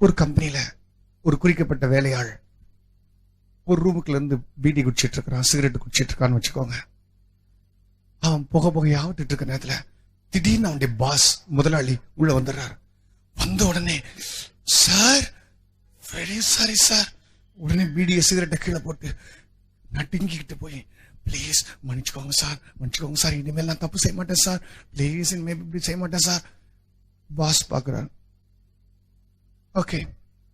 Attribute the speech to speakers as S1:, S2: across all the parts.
S1: ஒரு கம்பெனியில் ஒரு குறிக்கப்பட்ட வேலையாள் ஒரு ரூமுக்குள்ள இருந்து பீடி குடிச்சிட்டு இருக்கிறான் சிகரெட் குடிச்சிட்டு இருக்கான்னு வச்சுக்கோங்க. அவன் புகை புகையா விட்டுட்டு இருக்க நேரத்துல திடீர்னு அவனுடைய பாஸ் முதலாளி உள்ள வந்துடுறாரு. வந்த உடனே சார் வெரி சாரி சார் உடனே பீடிய சிகரெட்டை கீழே போட்டு நட்டுங்கிக்கிட்டு போய் ப்ளீஸ் மன்னிச்சுக்கோங்க சார் மன்னிச்சுக்கோங்க சார் இனிமேல் நான் தப்பு செய்ய மாட்டேன் சார் ப்ளீஸ் இனிமேல் இப்படி செய்ய மாட்டேன் சார் பாஸ் பார்க்குறாரு ஓகே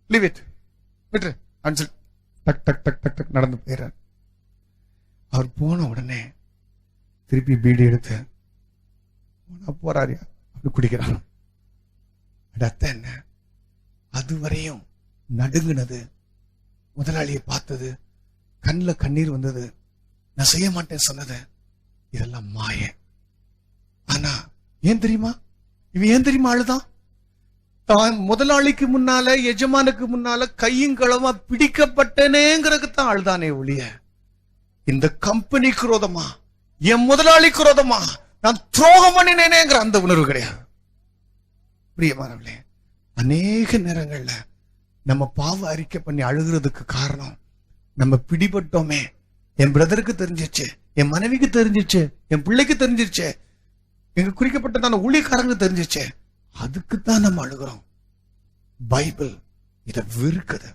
S1: லீவ் இட் விட்டுரு அன்சல் டக் டக் டக் டக் டக் நடந்து போயிடுறார். அவர் போன உடனே திருப்பி பீடி எடுத்து போனா போறாரியா அப்படி குடிக்கிறான் அட என்ன? அதுவரையும் நடுங்கினது முதலாளியை பார்த்தது கண்ணில் கண்ணீர் வந்தது நான் செய்ய மாட்டேன் சொன்னது இதெல்லாம் மாய. ஆனா ஏன் தெரியுமா? இவன் ஏன் தெரியுமா அழுதான்? தான் முதலாளிக்கு முன்னால எஜமானுக்கு முன்னால கையும் களமா பிடிக்கப்பட்டனேங்கிறதுக்கு தான் அழுதானே ஒழிய. இந்த கம்பெனி குரோதமா? என் முதலாளி குரோதமா? நான் துரோகம் பண்ணினேனேங்கிற அந்த உணர்வு கிடையாது. பிரியமானவர்களே அநேக நேரங்கள்ல நம்ம பாவ அறிக்கை பண்ணி அழுகிறதுக்கு காரணம் நம்ம பிடிபட்டோமே. என் பிரதருக்கு தெரிஞ்சிச்சு என் மனைவிக்கு தெரிஞ்சிச்சு என் பிள்ளைக்கு தெரிஞ்சிருச்சு. எங்க குறிக்கப்பட்டதான ஊழியக்காரங்களுக்கு தெரிஞ்சிச்சு அதுக்கு தான் நம்ம அழுகிறோம். பைபிள் இதை வெறுக்குது.